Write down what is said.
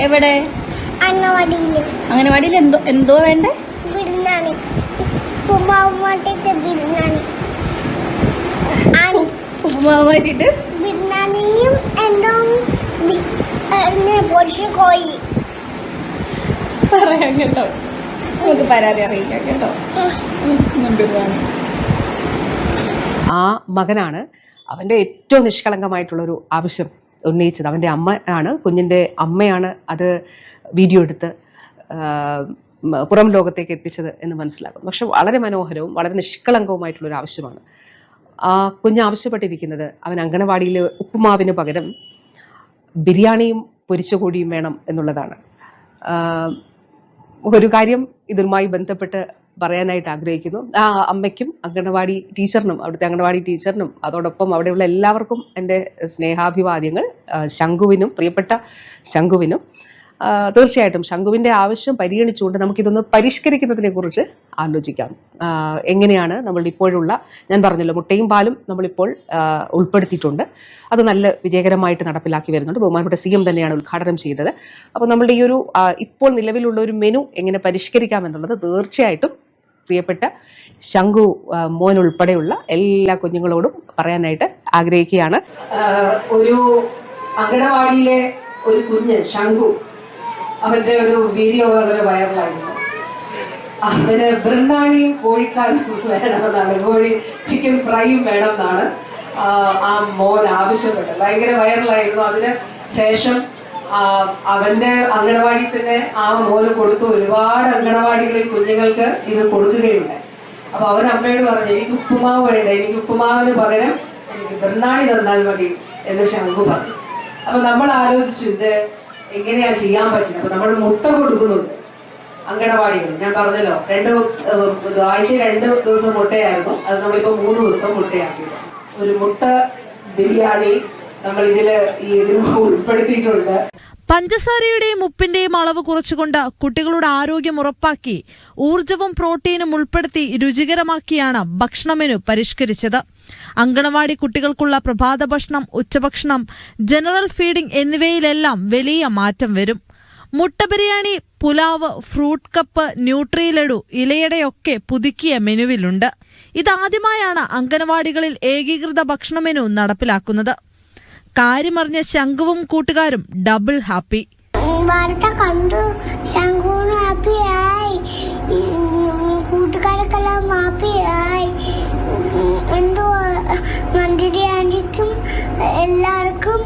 എവിടെ? അങ്ങനെ അംഗനവാടിയിൽ എന്തോ എന്തോ വേണ്ടേ? ബിരുന്നാണി ബിരുന്നാണ് ആണ് ഉപ്പുമാവ് മാറ്റിയിട്ട് ബിരുന്നാണിയും എന്തോ ബി- എന്നെ പൊടിച്ച് കോയി പറയാം കേട്ടോ. നമുക്ക് പരാതി അറിയിക്കാം കേട്ടോ. ബിരിയാണി ആ മകനാണ് അവന്റെ ഏറ്റവും നിഷ്കളങ്കമായിട്ടുള്ളൊരു ആവശ്യം. ഉന്നയിച്ചത്. അവന്റെ അമ്മ ആണ് കുഞ്ഞിന്റെ അമ്മയാണ് അത് വീഡിയോ എടുത്ത് പുറം ലോകത്തേക്ക് എത്തിച്ചത് എന്ന് മനസ്സിലാക്കുന്നു. പക്ഷെ വളരെ മനോഹരവും വളരെ നിഷ്കളങ്കവുമായിട്ടുള്ളൊരു ആവശ്യമാണ്. ആ കുഞ്ഞ് ആവശ്യപ്പെട്ടിരിക്കുന്നത് അവൻ അങ്കണവാടിയിൽ ഉപ്പുമാവിന് പകരം ബിരിയാണിയും പൊരിച്ചുകൂടിയും വേണം എന്നുള്ളതാണ്. ഒരു കാര്യം ഇതുമായി ബന്ധപ്പെട്ട് പറയാനായിട്ട് ആഗ്രഹിക്കുന്നു. ആ അമ്മയ്ക്കും അംഗനവാടി ടീച്ചറിനും അവിടുത്തെ അംഗനവാടി ടീച്ചറിനും അതോടൊപ്പം അവിടെയുള്ള എല്ലാവർക്കും എന്റെ സ്നേഹാഭിവാദ്യങ്ങൾ ശംഖുവിനും പ്രിയപ്പെട്ട ശംഖുവിനും തീർച്ചയായിട്ടും ശംഖുവിന്റെ ആവശ്യം പരിഗണിച്ചുകൊണ്ട് നമുക്കിതൊന്ന് പരിഷ്കരിക്കുന്നതിനെ കുറിച്ച് ആലോചിക്കാം എങ്ങനെയാണ് നമ്മളുടെ ഇപ്പോഴുള്ള ഞാൻ പറഞ്ഞല്ലോ മുട്ടയും പാലും നമ്മളിപ്പോൾ ഉൾപ്പെടുത്തിയിട്ടുണ്ട്. അത് നല്ല വിജയകരമായിട്ട് നടപ്പിലാക്കി വരുന്നുണ്ട്. ബഹുമാനപ്പെട്ട സി എം തന്നെയാണ് ഉദ്ഘാടനം ചെയ്തത്. അപ്പോൾ നമ്മളുടെ ഈ ഒരു ഇപ്പോൾ നിലവിലുള്ള ഒരു മെനു എങ്ങനെ പരിഷ്കരിക്കാം എന്നുള്ളത് തീർച്ചയായിട്ടും പ്രിയപ്പെട്ട ശംഖു മോൻ ഉൾപ്പെടെയുള്ള എല്ലാ കുഞ്ഞുങ്ങളോടും പറയാനായിട്ട് ആഗ്രഹിക്കുകയാണ്. ഒരു അങ്കണവാടിയിലെ ഒരു കുഞ്ഞ് ശംഖു അവന്റെ ഒരു വീഡിയോ വളരെ വൈറലായിരുന്നു. അവന് ബൃന്ദാണിയും കോഴിക്കാലും വേണമെന്നാണ് കോഴി ചിക്കൻ ഫ്രൈയും വേണമെന്നാണ് ആ, മോൻ ആവശ്യപ്പെട്ടത്. ഭയങ്കര വൈറലായിരുന്നു. അതിന് ശേഷം അവന്റെ അങ്കണവാടി തന്നെ ആ മോന് കൊടുത്തു. ഒരുപാട് അങ്കണവാടികളിൽ കുഞ്ഞുങ്ങൾക്ക് ഇത് കൊടുക്കുകയുണ്ട് അപ്പൊ അവൻ അമ്മയോട് പറഞ്ഞു എനിക്ക് ഉപ്പുമാവ് വേണ്ട. എനിക്ക് ഉപ്പുമാവിന് പകരം എനിക്ക് ബ്രന്നാണി തന്നാൽ മതി എന്ന് ശംഖു പറഞ്ഞു. അപ്പൊ നമ്മൾ ആലോചിച്ചു ഇത് എങ്ങനെയാ ചെയ്യാൻ പറ്റുന്നത്? അപ്പൊ നമ്മൾ മുട്ട കൊടുക്കുന്നുണ്ട് അങ്കണവാടികൾ ഞാൻ പറഞ്ഞല്ലോ രണ്ട് ആഴ്ച രണ്ട് ദിവസം മുട്ടയായിരുന്നു. അത് നമ്മളിപ്പോ മൂന്ന് ദിവസം മുട്ടയാക്കി. ഒരു മുട്ട ബിരിയാണി നമ്മൾ ഇതിൽ ഉൾപ്പെടുത്തിയിട്ടുണ്ട്. പഞ്ചസാരയുടെയും ഉപ്പിന്റെയും അളവ് കുറച്ചുകൊണ്ട് കുട്ടികളുടെ ആരോഗ്യം ഉറപ്പാക്കി ഊർജവും പ്രോട്ടീനും ഉൾപ്പെടുത്തി രുചികരമാക്കിയാണ് ഭക്ഷണമെനു പരിഷ്കരിച്ചത്. അങ്കണവാടി കുട്ടികൾക്കുള്ള പ്രഭാത ഭക്ഷണം ഉച്ചഭക്ഷണം ജനറൽ ഫീഡിംഗ് എന്നിവയിലെല്ലാം വലിയ മാറ്റം വരും. മുട്ട biryani pulao fruit cup nutri laddu ഇലയടയൊക്കെ പുതുക്കിയ മെനുവിലുണ്ട്. ഇതാദ്യമായാണ് അംഗനവാടികളിൽ ഏകീകൃത ഭക്ഷണ മെനു നടപ്പിലാക്കുന്നത്. കാര്യമറിഞ്ഞ ശംഖുവും കൂട്ടുകാരും ഡബിൾ ഹാപ്പി വാർത്ത കണ്ടു. ശംഖുവും ഹാപ്പിയായി കൂട്ടുകാരൊക്കെല്ലാം ഹാപ്പിയായി എന്തോ മന്ത്രി ആന്റിക്കും എല്ലാവർക്കും